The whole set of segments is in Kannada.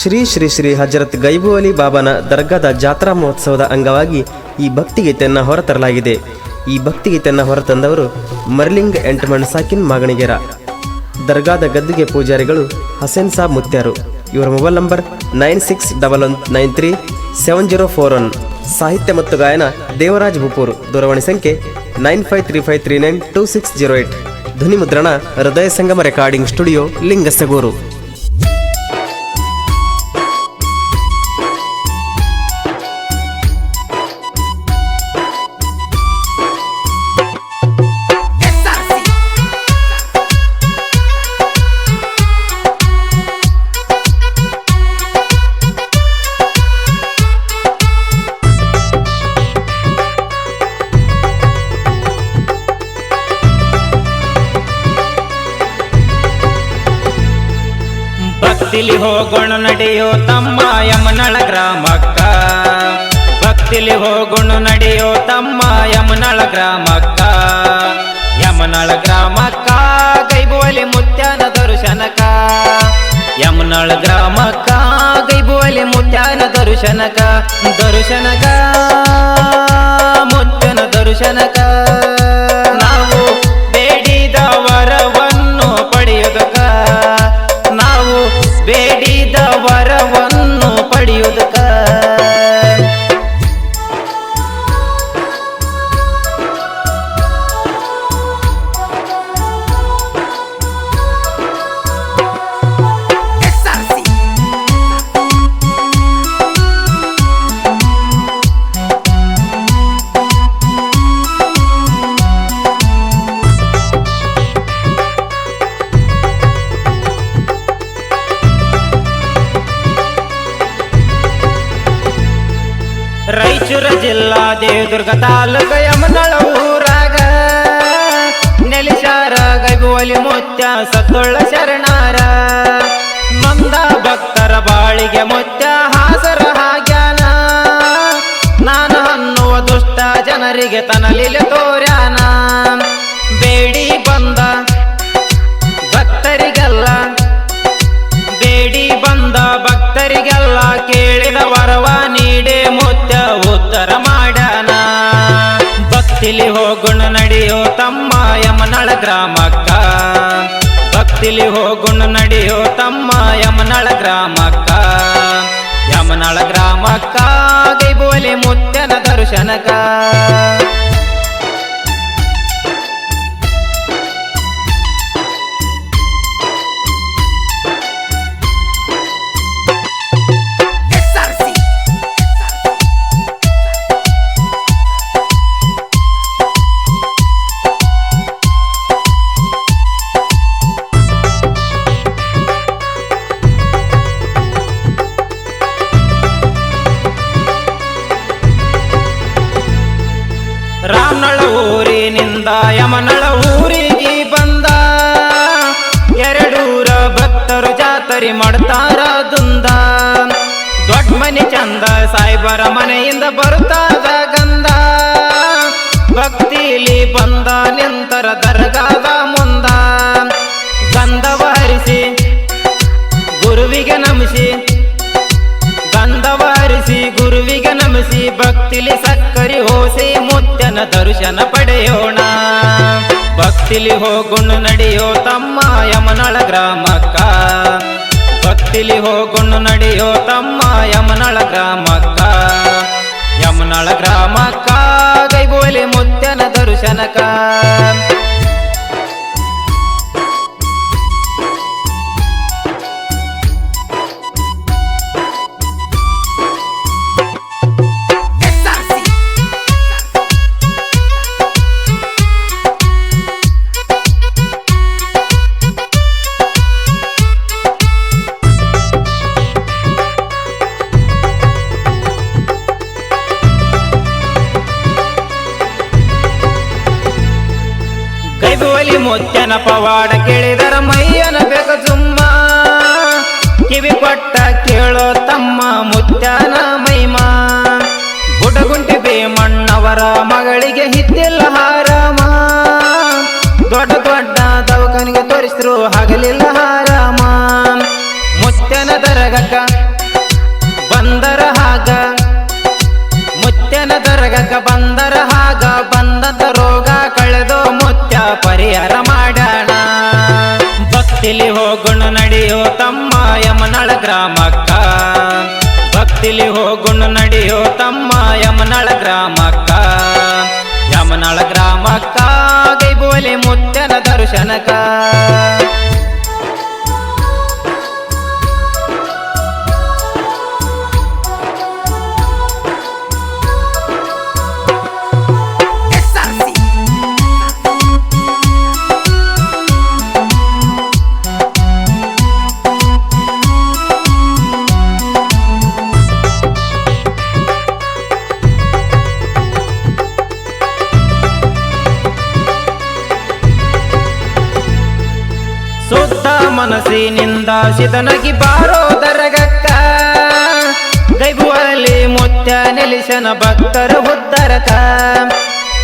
ಶ್ರೀ ಶ್ರೀ ಶ್ರೀ ಹಜರತ್ ಗೈಬು ಅಲಿ ಬಾಬಾನ ದರ್ಗಾದ ಜಾತ್ರಾ ಮಹೋತ್ಸವದ ಅಂಗವಾಗಿ ಈ ಭಕ್ತಿಗೀತೆಯನ್ನು ಹೊರತರಲಾಗಿದೆ. ಈ ಭಕ್ತಿಗೀತೆಯನ್ನು ಹೊರತಂದವರು ಮರ್ಲಿಂಗ್ ಎಂಟಮಣ್ ಸಾಕಿನ್ ಮಾಗಣಿಗೆರ. ದರ್ಗಾದ ಗದ್ದುಗೆ ಪೂಜಾರಿಗಳು ಹಸೇನ್ ಸಾಬ್ ಮುತ್ಯಾರು. ಇವರ mobile number nine six double one nine three seven zero four one. ಸಾಹಿತ್ಯ ಮತ್ತು ಗಾಯನ ದೇವರಾಜ್ ಬುಪೂರು ದೂರವಾಣಿ ಸಂಖ್ಯೆ nine five three five three nine two six zero eight. ಧ್ವನಿ ಮುದ್ರಣ ಹೃದಯ ಸಂಗಮ ರೆಕಾರ್ಡಿಂಗ್ ಸ್ಟುಡಿಯೋ ಲಿಂಗಸಗೂರು. ಭಕ್ತಿಲಿ ಹೋಗೋಣ ನಡೆಯೋ ತಮ್ಮ ಯಮನಳ ಗ್ರಾಮಕ್ಕ. ಭಕ್ತಿಲಿ ಹೋಗೋಣ ನಡೆಯೋ ತಮ್ಮ ಯಮನಳ ಗ್ರಾಮಕ್ಕ. ಯಮನಳ ಗ್ರಾಮಕ್ಕ ಕೈಬೋಲಿ ಮುತ್ಯಾನ ದರ್ಶನಕ ಯಮನಳ ಗ್ರಾಮಕ್ಕ ಕೈಬೋಲಿ ಮುತ್ಯಾನ ದರ್ಶನಕ ದರ್ಶನಕ ದೇವದುರ್ಗ ತಾಲೂಕ ಯಮನಳ ಊರಾಗ ನೆಲಿಸಾರ ಗೈಬುವಲಿ ಮುತ್ಯ ಸತ್ತೊಳ್ಳ ಶರಣಾರ. ಮಂದ ಭಕ್ತರ ಬಾಳಿಗೆ ಮುತ್ಯ ಹಾಸರ ಹಾಗ್ಯಾನ. ನಾನು ಅನ್ನುವ ದುಷ್ಟ ಜನರಿಗೆ ತನಲಿಲೆ ತೋರ್ಯಾನ ಹೋಗುಣ ನಡೆಯೋ ತಮ್ಮ ಯಮನಳ ಗ್ರಾಮಕ್ಕ. ಭಕ್ತಿಲಿ ಹೋಗುಣ ನಡೆಯೋ ತಮ್ಮ ಯಮನಳ ಗ್ರಾಮಕ್ಕ. ಯಮನಳ ಗ್ರಾಮಕ್ಕ ಗೈಬೋಲಿ ಮುತ್ತನ ದರ್ಶನಕ ಜಾತರಿ ಮಾಡ್ತಾರ ದುಂದ. ದೊಡ್ಡ ಮನೆ ಚಂದ ಸಾಯಿಬರ ಮನೆಯಿಂದ ಬರುತ್ತಾದ ಗಂಧ. ಭಕ್ತಿಲಿ ಬಂದ ನಿಂತರ ದರ್ಗಾದ ಮುಂದ. ಗಂಧವ ಹರಿಸಿ, ಗುರುವಿಗೆ ನಮಿಸಿ. ಗಂಧವ ಹರಿಸಿ, ಗುರುವಿಗೆ ನಮಿಸಿ, ಭಕ್ತಿಲಿ ಸಕ್ಕರಿ ಹೋಸಿ ಮುತ್ತನ ದರ್ಶನ ಪಡೆಯೋಣ. ಭಕ್ತಿಲಿ ಹೋಗುಣ ನಡೆಯೋ ತಮ್ಮ ಯಮನಳ ಗ್ರಾಮಕ್ಕ. ಭಕ್ತಿಲಿ ಹೋಗೊಂಡು ನಡೆಯೋ ತಮ್ಮ ಯಮನಳ ಗ್ರಾಮಕ್ಕ. ಯಮನಳ ಗ್ರಾಮಕ್ಕ ಕೈಗೋಲೆ ಮುತ್ತನ ದರ್ಶನಕ ಮುತ್ತನ ಪವಾಡ ಕೇಳಿದರ ಮೈಯನ ಬೇಕು ಜುಮ್ಮ. ಕಿವಿ ಕೊಟ್ಟ ಕೇಳೋ ತಮ್ಮ ಮುತ್ಯನ ಮೈಮ. ಗುಡಗುಂಟಿ ಭೀಮಣ್ಣವರ ಮಗಳಿಗೆ ಹಿತ್ತಿಲ್ಲ ಹಾರಾಮ. ದೊಡ್ಡ ದೊಡ್ಡ ದವಕನಿಗೆ ತೋರಿಸಿದ್ರು ಹಗಲಿಲ್ಲ ಹಾರಾಮ. ಮುತ್ತನ ದರಗಕ್ಕ ಬಂದರ ಹಾಗ. ಮುತ್ತನ ದರಗಕ್ಕ ಬಂದ ಗ್ರಾಮಕ್ಕ ಭಕ್ತಿಲಿ ಹೋಗುಣ ನಡೆಯೋ ತಮ್ಮ ಯಮನಳ ಗ್ರಾಮಕ್ಕ. ಯಮನಳ ಗ್ರಾಮಕ್ಕ ಗೈಬೋಲಿ ಮುತ್ತನ ದರ್ಶನಕ ಮನಸ್ಸಿನಿಂದ ಸಿದನಗಿ ಬಾರೋ ದರಗಕ್ಕ ಗೈಬುವಲ್ಲಿ ಮುತ್ಯ ನೆಲಿಸನ ಭಕ್ತರ ಉದ್ದರಕ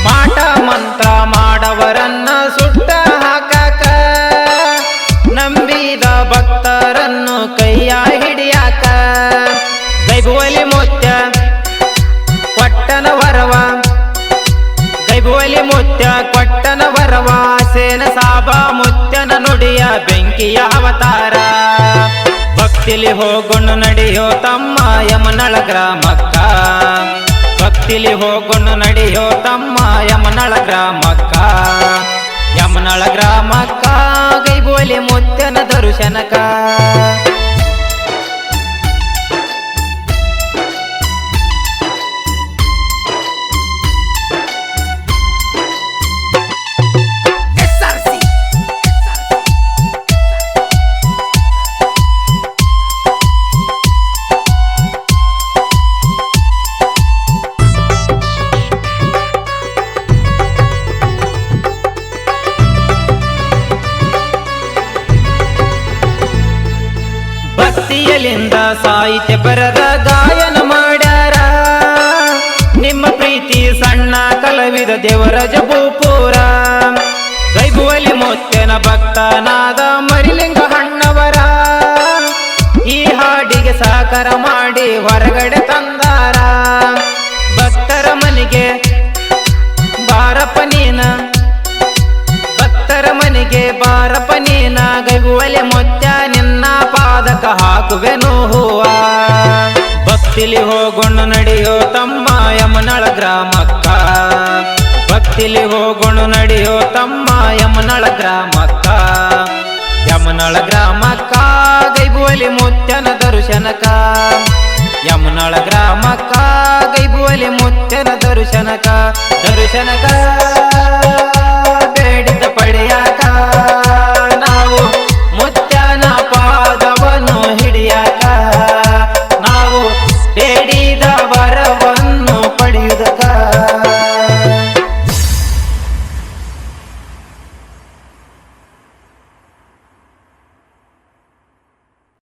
ಮಾಟ ಮಂತ್ರ ಮಾಡವರನ್ನ ಸುಟ್ಟ ಹಾಕಕ. ನಂಬಿದ ಭಕ್ತರನ್ನು ಕೈಯ ಹಿಡಿಯಾಕ. ಗೈಬುವಲಿ ಮುತ್ಯ ಪಟ್ಟನ ವರವ. ಕೈಬೋಲಿ ಮುತ್ಯ ಕೊಟ್ಟನ ವರವ. ಸೇನ ಸಾಬ ಮುತ್ಯನ ನುಡಿಯ ಬೆಂಕಿಯ ಅವತಾರ. ಭಕ್ತಿಲಿ ಹೋಗೊಂಡು ನಡೆಯೋ ತಮ್ಮ ಯಮನಳ ಗ್ರಾಮಕ್ಕ. ಭಕ್ತಿಲಿ ಹೋಗೊಂಡು ನಡೆಯೋ ತಮ್ಮ ಯಮನಳ ಗ್ರಾಮಕ್ಕ. ಯಮನಳ ಗ್ರಾಮಕ್ಕ ಕೈಗೋಲಿ ಮುತ್ತನ ದರ್ಶನಕ ಭಕ್ತಿಯಲಿಂದ ಸಾಹಿತ್ಯ ಬರದ ಗಾಯನ ಮಾಡ್ಯಾರ. ನಿಮ್ಮ ಪ್ರೀತಿ ಸಣ್ಣ ಕಲವಿದ ದೇವರಾಜ ಭೂಪೂರ ಗೈಬುವಲಿ ಭಕ್ತ ಭಕ್ತನಾದ ಮರಿಲಿಂಗ ಹಣ್ಣವರ ಈ ಹಾಡಿಗೆ ಸಹಕಾರ ಮಾಡಿ ಹೊರಗಡೆ ತಂದಾರ. ಭಕ್ತರ ಮನೆಗೆ ಬಾರಪ್ಪ ನೀನ. ಭಕ್ತರ ಮನೆಗೆ ಬಾರಪ್ಪ ನೀನ. ಗೈಗುವಲೆ ಹಾಕುವೆನು ಹೂವ. ಭಕ್ತಿಲಿ ಹೋಗೋಣ ನಡೆಯೋ ತಮ್ಮ ಯಮನಳ ಗ್ರಾಮಕ್ಕ. ಭಕ್ತಿಲಿ ಹೋಗೋಣ ನಡೆಯೋ ತಮ್ಮ ಯಮನಳ ಗ್ರಾಮಕ್ಕ. ಯಮನಳ ಗ್ರಾಮಕ್ಕ, ಗೈಬುವಲಿ ಮುತ್ಯನ ದರ್ಶನಕ ಯಮನಳ ಗ್ರಾಮಕ್ಕ, ಗೈಬುವಲಿ ಮುತ್ಯನ ದರ್ಶನಕ ದರ್ಶನಕ